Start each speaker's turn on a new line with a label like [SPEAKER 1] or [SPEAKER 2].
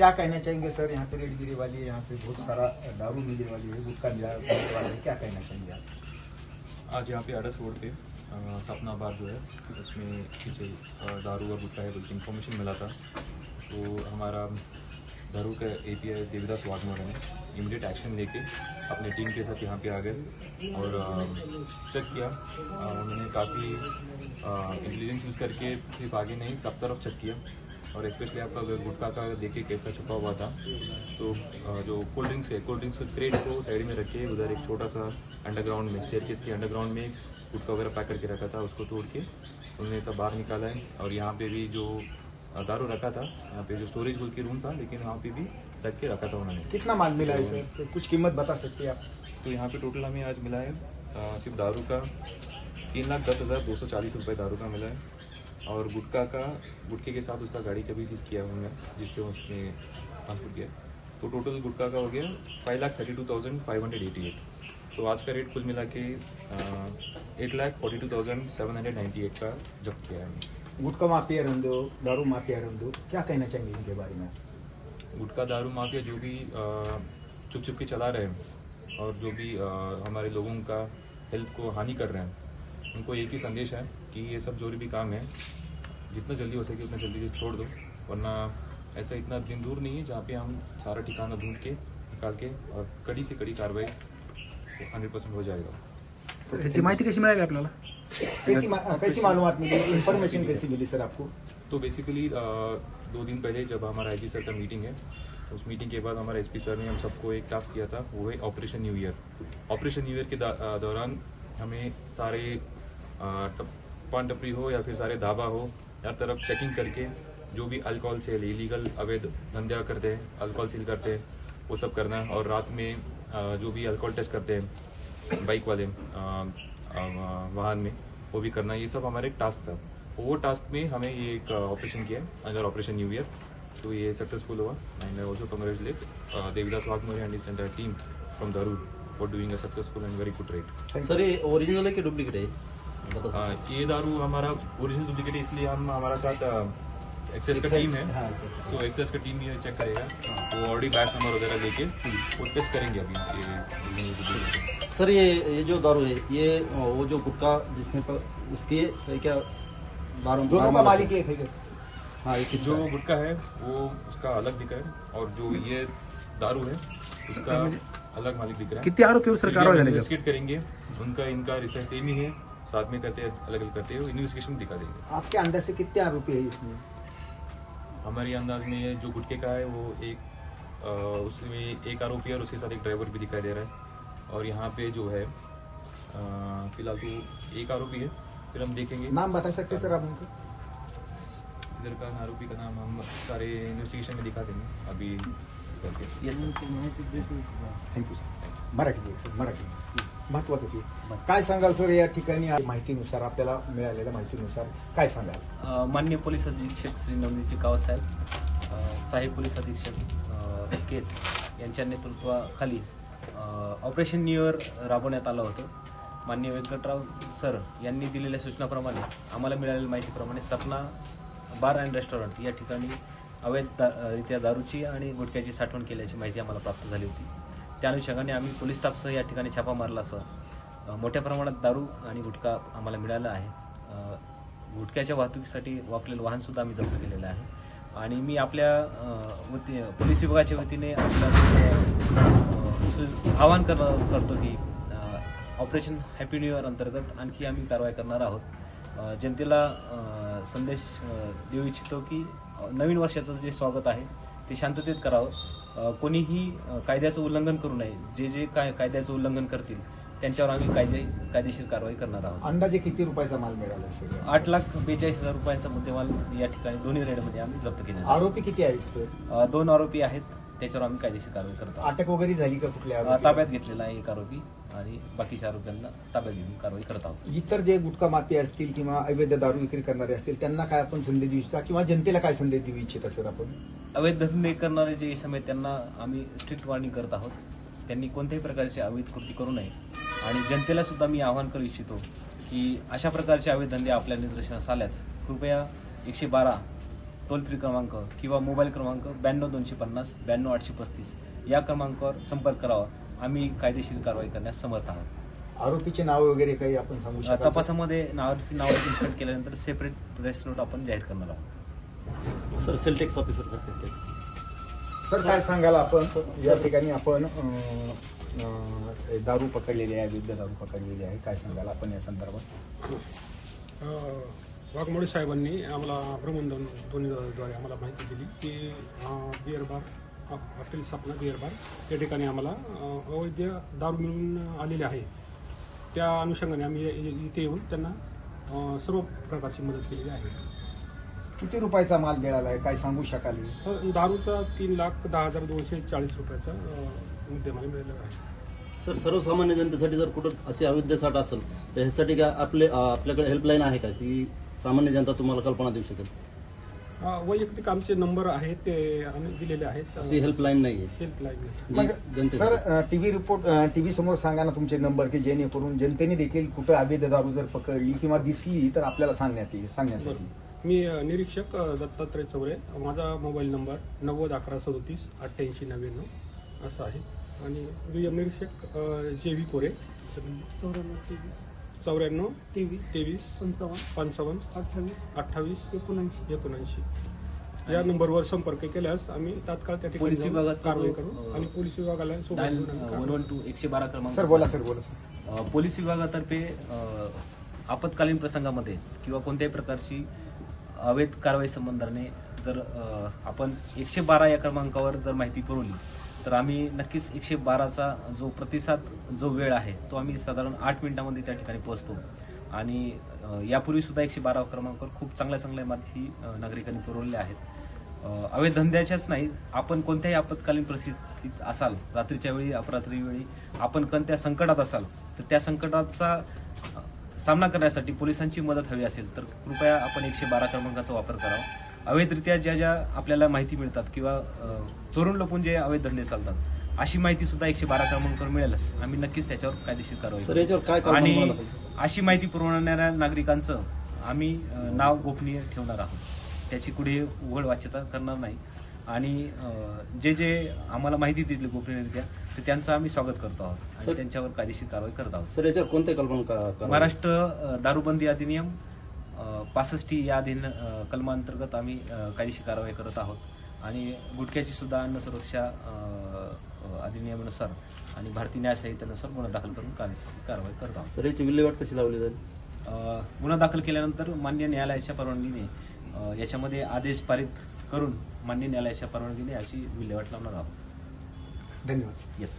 [SPEAKER 1] क्या कहना चाहेंगे सर? यहाँ पे रेडगिरी वाली है, यहाँ पे बहुत सारा दारू मिलने वाली है, गुटखा मिला वाला है। क्या कहना चाहेंगे आप?
[SPEAKER 2] आज यहाँ पे अडस रोड पे सपना बार जो है, उसमें पीछे दारू और गुटखा है बल्कि इन्फॉर्मेशन मिला था। तो हमारा दारू का ए पी आई देवीदास वाघमोड़ा ने इमीडिएट एक्शन लेके अपने टीम के साथ यहाँ पे आ गए और चेक किया। उन्होंने काफ़ी इंटेलिजेंस यूज़ करके सिर्फ़ आगे नहीं, सब तरफ़ चेक किया। और स्पेशली आपका अगर गुटखा का देखिए कैसा छुपा हुआ था तो जो कोल्ड ड्रिंक्स है कोल्ड ड्रिंक्स क्रेट को साइड में रखे उधर एक छोटा सा अंडरग्राउंड में स्टेयर के अंडरग्राउंड में गुटखा वगैरह पैक करके रखा था उसको तोड़ के उन्होंने सब बाहर निकाला है। और यहाँ पे भी जो दारू रखा था यहाँ पे जो स्टोरेज बोल के रूम था लेकिन वहाँ पे भी रख के रखा था उन्होंने।
[SPEAKER 1] कितना माल मिला है सर? तो कुछ कीमत बता सकते हैं आप?
[SPEAKER 2] तो यहाँ पे टोटल हमें आज मिला है सिर्फ़ दारू का तीन लाख दस हज़ार दो सौ चालीस रुपये दारू का मिला है। और गुटखा का गुटखे के साथ उसका गाड़ी का भी सीज किया हमने जिससे उसने ट्रांसपोर्ट किया। तो टोटल गुटखा का हो गया five lakh thirty two thousand five hundred eighty eight तो आज का रेट कुल मिला के eight lakh forty two thousand seven hundred ninety eight का जब्त किया है
[SPEAKER 1] गुटखा माफिया रहने दो दारू माफिया रहने दो क्या कहना चाहेंगे इनके बारे में?
[SPEAKER 2] गुटखा दारू माफिया जो भी चुप चुप के चला रहे हैं और जो भी हमारे लोगों का हेल्थ को हानि कर रहे हैं उनको एक ही संदेश है कि ये सब जो भी काम है जितना जल्दी हो सके उतना जल्दी से छोड़ दो वरना ऐसा इतना दिन दूर नहीं है जहाँ पे हम सारा ठिकाना ढूंढ के निकाल के और कड़ी से कड़ी कार्रवाई हंड्रेड परसेंट हो जाएगा।
[SPEAKER 3] ह्याची माहिती कशी मिळाली आपल्याला?
[SPEAKER 1] कैसी मा- कैसी मालूमात मिली? इन्फॉर्मेशन कैसी मिली सर आपको?
[SPEAKER 2] तो बेसिकली दो दिन पहले जब हमारा आई सर का मीटिंग है तो उस मीटिंग के बाद हमारा एसपी सर ने हम सबको एक टास्क किया था वो है operation new year operation new year के दा- अ, दौरान हमें सारे अ, टप- पान टपरी हो या फिर सारे ढाबा हो हर तरफ़ चेकिंग करके जो भी अल्कोहल सेल इलीगल अवैध धंधा करते हैं अल्कोहल सील करते हैं वो सब करना है। और रात में जो भी अल्कोहल टेस्ट करते हैं बाइक वाले वाहन में वो भी करना ये सब हमारे एक टास्क था। वो टास्क में हमें ये एक ऑपरेशन किया अंडर ऑपरेशन न्यू ईयर तो ये सक्सेसफुल हुआ। And I also congratulate Devidas Waghmore and is entire team from दारू for doing a successful and very good raid
[SPEAKER 4] sir ये ओरिजिनल है कि डुप्लीकेट है? बता
[SPEAKER 2] ये दारू हमारा ओरिजिनल डुप्लीकेट है इसलिए हम हमारा साथ एक्सेस का टीम है।
[SPEAKER 1] हाँ,
[SPEAKER 2] सो एक्सेस का टीम ये चेक करेगा। वो ऑलरेडी बैच नंबर वगैरह लेके वो टेस्ट करेंगे अभी ये है।
[SPEAKER 4] सर ये ये जो दारू है ये वो जो गुटखा जिसमें पर उसके क्या बारह
[SPEAKER 1] दोनों का मालिक एक है
[SPEAKER 4] हाँ ये
[SPEAKER 2] जो गुटका है। वो उसका अलग दिख रहा है और जो ये दारू है उसका अलग मालिक दिख रहा है।
[SPEAKER 3] कितने आरोपी सर कारवाई झाली का?
[SPEAKER 2] इन्वेस्टिगेट करेंगे। उनका इनका रिसर्च सेम ही है। साथ में करते हैं अलग अलग करते हैं इन्वेस्टिगेशन दिखा देंगे।
[SPEAKER 1] आपके अंदर से कितने आरोपी है इसमें?
[SPEAKER 2] हमारे अंदाज में जो गुटके का है वो एक अ, उसमें एक आरोपी और उसके साथ एक ड्राइवर भी दिखाई दे रहा है। और यहाँ पे जो है फ़िलहाल तो एक आरोपी है फिर हम देखेंगे।
[SPEAKER 1] नाम बता सकते सर आप उनको?
[SPEAKER 2] इधर का आरोपी का नाम हम सारे इन्वेस्टिगेशन में दिखा देंगे अभी करके।
[SPEAKER 1] थँक्यू सर मराठी एक सर मराठी महत्वाचं ते काय सांगाल सर या ठिकाणी? माहितीनुसार आपल्याला मिळालेल्या माहितीनुसार काय सांगाल?
[SPEAKER 5] अ, माननीय पोलीस अधीक्षक श्री नवनीतजी कावत साहेब अ, पोलीस अधीक्षक अ, केस यांच्या नेतृत्वाखाली अ, ऑपरेशन न्यू इयर राबवण्यात आलं होतं. माननीय व्यंकटराव सर यांनी दिलेल्या सूचनाप्रमाणे आम्हाला मिळालेल्या माहितीप्रमाणे सपना बार अँड रेस्टॉरंट या ठिकाणी अवैध दा- रित्या दारूची आणि गुटख्याची साठवण केल्याची माहिती आम्हाला प्राप्त झाली होती. त्या अनुषंगाने आम्ही पोलीस स्टाफसह या ठिकाणी छापा मारला असं मोठ्या प्रमाणात दारू आणि गुटखा आम्हाला मिळाला आहे. गुटख्याच्या वाहतुकीसाठी वापरलेलं वाहनसुद्धा आम्ही जप्त केलेलं आहे. आणि मी आपल्या वती पोलीस विभागाच्या वतीने आपल्या आवाहन कर करतो की ऑपरेशन हॅपी न्यू इयर अंतर्गत आणखी आम्ही कारवाई करणार आहोत. जनतेला संदेश देऊ इच्छितो की नवीन वर्षाचं जे स्वागत आहे ते शांततेत करावं. कोणीही कायद्याचं उल्लंघन करू नये. जे जे काय कायद्याचं उल्लंघन करतील त्यांच्यावर आम्ही कायदे कायदेशीर कारवाई करणार आहोत.
[SPEAKER 1] अंदाजे किती रुपयाचा माल मिळाला सर
[SPEAKER 5] आठ लाख बेचाळीस हजार रुपयांचा मुद्देमाल या ठिकाणी दोन्ही रेडमध्ये आम्ही जप्त आहे.
[SPEAKER 1] आरोपी किती आहेत सर?
[SPEAKER 5] अ, दोन आरोपी आहेत त्याच्यावर आम्ही कायदेशीर कारवाई करत आहोत.
[SPEAKER 1] अटक वगैरे झाली का कुठल्या
[SPEAKER 5] अ,
[SPEAKER 1] आरोपीला?
[SPEAKER 5] ताब्यात घेतलेला आहे एक आरोपी आणि बाकीच्या आरोपींना ताब्यात घेऊन कारवाई करत आहोत.
[SPEAKER 1] इतर जे गुटखा माफी असतील किंवा अवैध दारू विक्री करणारे असतील त्यांना काय आपण संदेश देऊ इच्छिता? किंवा जनतेला काय संदेश देऊ इच्छिता सर आपण?
[SPEAKER 5] अवैध धंदे करणारे जे इसम आहेत त्यांना आम्ही स्ट्रिक्ट वॉर्निंग करत आहोत. त्यांनी कोणत्याही प्रकारची अवैध कृती करू नये. आणि जनतेला सुद्धा मी आवाहन करू इच्छितो की अशा प्रकारचे अवैध धंदे आपल्या निदर्शनास आल्यास कृपया एकशे बारा टोल फ्री क्रमांक किंवा मोबाईल क्रमांक ब्याण्णव दोनशे पन्नास ब्याण्णव आठशे पस्तीस या क्रमांकावर संपर्क करावा. आम्ही कायदेशीर कारवाई करण्यास समर्थ आहोत.
[SPEAKER 1] आरोपीचे नाव वगैरे काही आपण सांगू शकाल
[SPEAKER 5] तपासामध्ये नाव नाव इन्स्पेक्ट केल्यानंतर सेपरेट प्रेस नोट आपण जाहीर करणार आहोत.
[SPEAKER 4] Sir sale tax officer sir
[SPEAKER 1] sir काय सांगाल आपण? या ठिकाणी आपण अं, अं, दारू पकडलेली आहे विविध दारू पकडलेली आहे. काय सांगाल आपण या संदर्भात?
[SPEAKER 6] अ, वाघमोडे साहेबांनी आम्हाला भ्रमणध्वनी ध्वनीद्वारे आम्हाला माहिती दिली की अ, beer bar hotel Sapna beer bar या ठिकाणी आम्हाला अ, अवैध दारू मिळून आलेले आहे. त्या अनुषंगाने आम्ही इ- इथे येऊन त्यांना अ, सर्व प्रकारची मदत केलेली आहे.
[SPEAKER 1] किती रुपयाचा माल मिळाला आहे काय सांगू शकाल?
[SPEAKER 6] तर दारूचा तीन लाख दहा हजार दोनशे चाळीस रुपयाचा अ, मुद्देमाल मिळालेला आहे.
[SPEAKER 4] सर सर्वसामान्य जनतेसाठी जर कुठं असे अवैध साठ असेल तर ह्यासाठी काय आपले अं, आपल्याकडे हेल्पलाईन आहे का? ती सामान्य जनता तुम्हाला कल्पना देऊ शकेल?
[SPEAKER 6] अ, वैयक्तिक आमचे नंबर आहेत ते आम्ही दिलेले आहेत.
[SPEAKER 4] अशी हेल्पलाईन नाही.
[SPEAKER 6] हेल्पलाईन
[SPEAKER 1] सर
[SPEAKER 4] जनतेसाठी
[SPEAKER 1] टीव्ही रिपोर्ट टीव्ही समोर सांगा ना तुमचे नंबर की जेणेकरून जनतेने देखील कुठं अवैध दारू जर पकडली किंवा दिसली तर आपल्याला सांगण्यात येईल सांगण्यासाठी.
[SPEAKER 6] मी निरीक्षक दत्तात्रय चौरे. माझा मोबाईल नंबर नव्वद अकरा सदोतीस अठ्ठ्याऐंशी नव्याण्णव असा आहे. आणि दुय्यम निरीक्षक जे व्ही कोरे. चौऱ्याण्णव तेवीस. तेवीस. पंचावन्न. पंचावन्न अठ्ठावीस. अठ्ठावीस एकोणऐंशी. एकोणऐंशी. या नंबरवर संपर्क केल्यास आम्ही तात्काळ त्या ठिकाणी
[SPEAKER 5] पोलीस
[SPEAKER 6] जाऊन
[SPEAKER 5] विभागाचा
[SPEAKER 6] कारवाई
[SPEAKER 5] जो,
[SPEAKER 6] करू
[SPEAKER 5] अ,
[SPEAKER 6] आणि पोलीस विभागाला सोबत
[SPEAKER 5] डायल
[SPEAKER 6] घेऊन आम्ही
[SPEAKER 5] वन
[SPEAKER 6] कारवाई
[SPEAKER 5] वन टू एकशे बारा क्रमांक
[SPEAKER 1] सर बोला सर बोला सर.
[SPEAKER 5] अ, पोलीस विभागातर्फे अ, आपत्कालीन प्रसंगामध्ये किंवा कोणत्याही प्रकारची अवैध कारवाई संबंधाने जर आपण एकशे बारा या क्रमांकावर जर माहिती पुरवली तर आम्ही नक्कीच एकशे बाराचा जो प्रतिसाद जो वेळ आहे तो आम्ही साधारण आठ मिनिटामध्ये त्या ठिकाणी पोहोचतो. आणि यापूर्वी सुद्धा एकशे बारा क्रमांकावर खूप चांगल्या चांगल्या माहिती नागरिकांनी पुरवलेल्या आहेत. अवैध धंद्याच्याच नाही आपण कोणत्याही आपत्कालीन परिस्थितीत असाल रात्रीच्या वेळी अपरात्री वेळी आपण कोणत्या संकटात असाल तर त्या संकटाचा सामना करण्यासाठी पोलिसांची मदत हवी असेल तर कृपया आपण एकशे बारा क्रमांकाचा वापर करावा. अवैधरित्या ज्या ज्या आपल्याला माहिती मिळतात किंवा चोरून लपून जे अवैध धंदे चालतात अशी माहिती सुद्धा एकशे बारा क्रमांकावर मिळेलच. आम्ही नक्कीच त्याच्यावर कायदेशीर कारवाई आणि? अशी माहिती पुरवणाऱ्या नागरिकांचं आम्ही नाव गोपनीय ठेवणार आहोत. त्याची कुठे उघड वाच्यता करणार नाही. आणि जे जे आम्हाला माहिती दिली गोपनीयरित्या तर त्यांचं आम्ही स्वागत करतो आहोत. आणि
[SPEAKER 4] सर-
[SPEAKER 5] त्यांच्यावर कायदेशीर कारवाई करत आहोत.
[SPEAKER 4] सर याच्यावर कोणते कल्पना का-?
[SPEAKER 5] महाराष्ट्र अ, दारूबंदी अधिनियम पासष्टी या अधिन अ, कलमांतर्गत आम्ही अ, कायदेशीर कारवाई करत आहोत. आणि गुटख्याची सुद्धा अन्न सुरक्षा अ, अ, अधिनियमानुसार आणि भारतीय न्याय संहितेनुसार गुन्हा दाखल करून कायदेशीर कारवाई करत आहोत.
[SPEAKER 4] सर याची विल्हेवाट कशी लावली जाईल?
[SPEAKER 5] अ, गुन्हा दाखल केल्यानंतर मान्य न्यायालयाच्या परवानगीने अ, याच्यामध्ये आदेश पारित करून मान्य न्यायालयाच्या परवानगीने याची विल्हेवाट लावणार आहोत.
[SPEAKER 1] धन्यवाद
[SPEAKER 5] येस